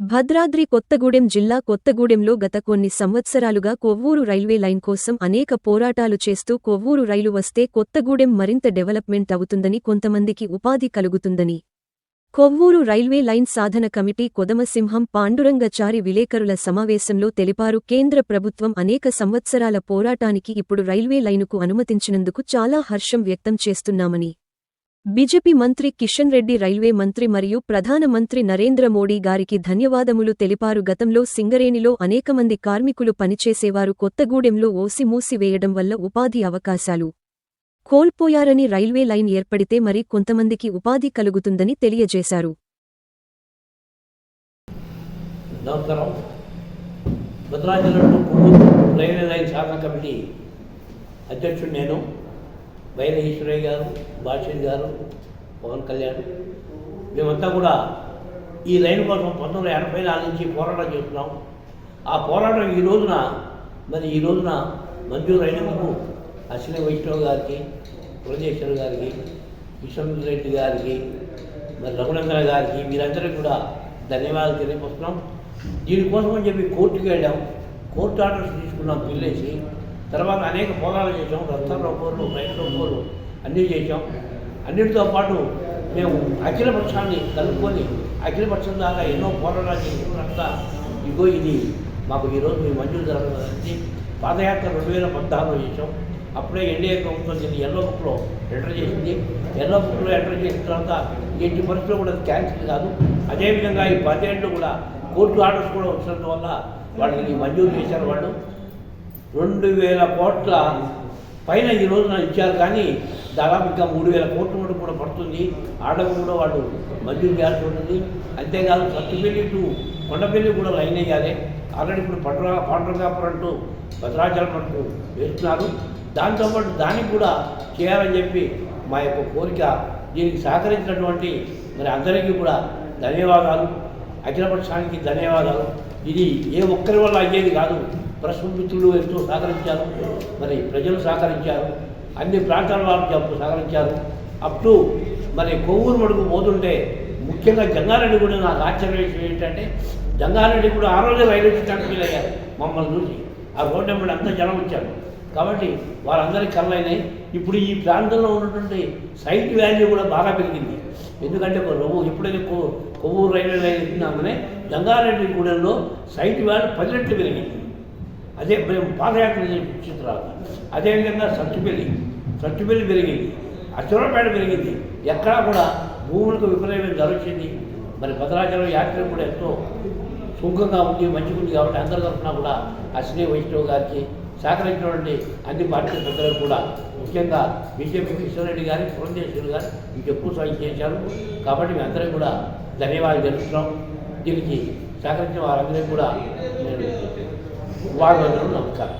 భద్రాద్రి కొత్తగూడెం జిల్లా కొత్తగూడెంలో గత కొన్ని సంవత్సరాలుగా కొవ్వూరు రైల్వే లైన్ కోసం అనేక పోరాటాలు చేస్తూ కొవ్వూరు రైలు వస్తే కొత్తగూడెం మరింత డెవలప్మెంట్ అవుతుందని కొంతమందికి ఉపాధి కలుగుతుందని. కొవ్వూరు రైల్వే లైన్ సాధన కమిటీ కొదమసింహం పాండురంగచారి విలేకరుల సమావేశంలో తెలిపారు కేంద్ర ప్రభుత్వం అనేక సంవత్సరాల పోరాటానికి ఇప్పుడు రైల్వే లైనుకు అనుమతించినందుకు చాలా హర్షం వ్యక్తం చేస్తున్నామని. బీజేపీ మంత్రి కిషన్ రెడ్డి రైల్వే మంత్రి మరియు ప్రధానమంత్రి నరేంద్ర మోడీ గారికి ధన్యవాదములు తెలిపారు. గతంలో సింగరేణిలో అనేకమంది కార్మికులు పనిచేసేవారు. కొత్తగూడెంలో ఓసి మూసివేయడం వల్ల ఉపాధి అవకాశాలు కోల్పోయారని రైల్వే లైన్ ఏర్పడితే మరి కొంతమందికి ఉపాధి కలుగుతుందని తెలియజేశారు. అధ్యక్షుడు నేను. బైర ఈశ్వరయ్య గారు భాష్యం గారు పవన్ కళ్యాణ్. మేమంతా కూడా ఈ లైన్ కోసం పంతొమ్మిది ఎనభై నాలుగు నుంచి పోరాటం చేస్తున్నాం. ఆ పోరాటం ఈ రోజున మరి ఈ రోజున మంజూరు అయినందుకు అశ్విని వైష్ణవ్ గారికి పురజేశ్వర్ గారికి కిషన్ రెడ్డి గారికి మరి రఘునందన గారికి వీరందరికీ కూడా ధన్యవాదాలు తెలియపరుస్తున్నాం. దీనికోసం అని చెప్పి కోర్టుకి వెళ్ళాం. కోర్టు ఆర్డర్స్ తీసుకున్నాం పిల్లేసి తర్వాత అనేక పొలాలు చేసాం రత్న రొప్పలు రైతు రొప్పలు అన్నీ చేసాం అన్నిటితో పాటు మేము అఖిలపక్షాన్ని కలుపుకొని అఖిలపక్షం దాకా ఎన్నో పోరాటాలు చేసుకున్నంత ఇగో ఇది మాకు ఈరోజు మీ మంజూరు జరగదని పాదయాత్ర రెండు వేల పద్నాలుగులో చేసాం అప్పుడే ఎన్డీఏ ప్రభుత్వం దీన్ని ఎల్లో బుక్లో ఎంటర్ చేసింది. ఎల్లో బుక్లో ఎంటర్ చేసిన తర్వాత ఎట్టి పరిస్థితులు కూడా క్యాన్సిల్ కాదు. అదేవిధంగా ఈ పదేళ్ళు కూడా కోర్టు ఆర్డర్స్ కూడా వచ్చినందువల్ల వాళ్ళకి మంజూరు చేశారు వాళ్ళు. రెండు వేల కోట్ల పైన ఈ రోజున ఇచ్చారు కానీ దాదాపు ఇంకా మూడు వేల కోట్ల వరకు కూడా పడుతుంది. ఆడకు కూడా వాళ్ళు మంజూరు చేయాల్సి ఉంటుంది. అంతేకాదు సత్తుపల్లి టు కొండపల్లి కూడా లైన్ వేయాలి. ఆల్రెడీ ఇప్పుడు పండ్ర పాండ్రంగాపురం అంటూ భద్రాచలం అంటూ వేస్తున్నారు. దాంతోపాటు దానికి కూడా చేయాలని చెప్పి మా యొక్క కోరిక. దీనికి సహకరించినటువంటి మరి అందరికీ కూడా ధన్యవాదాలు. అఖిలపక్షానికి ధన్యవాదాలు. ఇది ఏ ఒక్కరి వల్ల అయ్యేది కాదు. ప్రెస్ మిత్రులు ఎంతో సహకరించారు. మరి ప్రజలు సహకరించారు. అన్ని ప్రాంతాల వారు సహకరించారు. అప్ టు మరి కొవ్వూరు మడుగు పోతుంటే ముఖ్యంగా జంగారెడ్డి కూడా నాకు ఆశ్చర్యం విషయం ఏంటంటే జంగారెడ్డి కూడా ఆ రోజే రైల్వే స్టేషన్ ఫీల్ అయ్యారు మమ్మల్ని చూసి. ఆ రోడ్డు వెంబడి అంతా జనం వచ్చారు. కాబట్టి వాళ్ళందరికీ కళ్ళైనాయి. ఇప్పుడు ఈ ప్రాంతంలో ఉన్నటువంటి సైట్ వాల్యూ కూడా బాగా పెరిగింది. ఎందుకంటే ఒక రవ్వు ఎప్పుడైతే కొవ్వూరు రైల్వే లైన్ ఎక్కినామనే జంగారెడ్డి గూడెంలో సైట్ వాల్యూ పది రెట్లు పెరిగింది. అదే మేము పాదయాత్ర చిత్రాలు అదేవిధంగా సత్తుపల్లి సత్తుపల్లి పెరిగింది. అచ్చరపేట పెరిగింది. ఎక్కడా కూడా భూములకు విపరీతమైన ధర వచ్చింది. మరి భద్రాచలం యాత్ర కూడా ఎంతో సుఖంగా ఉంది మంచిగా ఉంది కాబట్టి అందరి తరఫున కూడా అశ్విని వైష్ణవ్ గారికి సహకరించినటువంటి అన్ని పార్టీ పెద్దలకు కూడా ముఖ్యంగా బీజేపీ కిషన్రెడ్డి గారి పురంధేశ్వరి గారు మీకు ఎక్కువ సాయం చేశారు. కాబట్టి మేము అందరికీ కూడా ధన్యవాదాలు తెలుస్తున్నాం దీనికి సహకరించిన వారందరికీ కూడా నేను వాళ్ళందరూ నమ్ముతారు.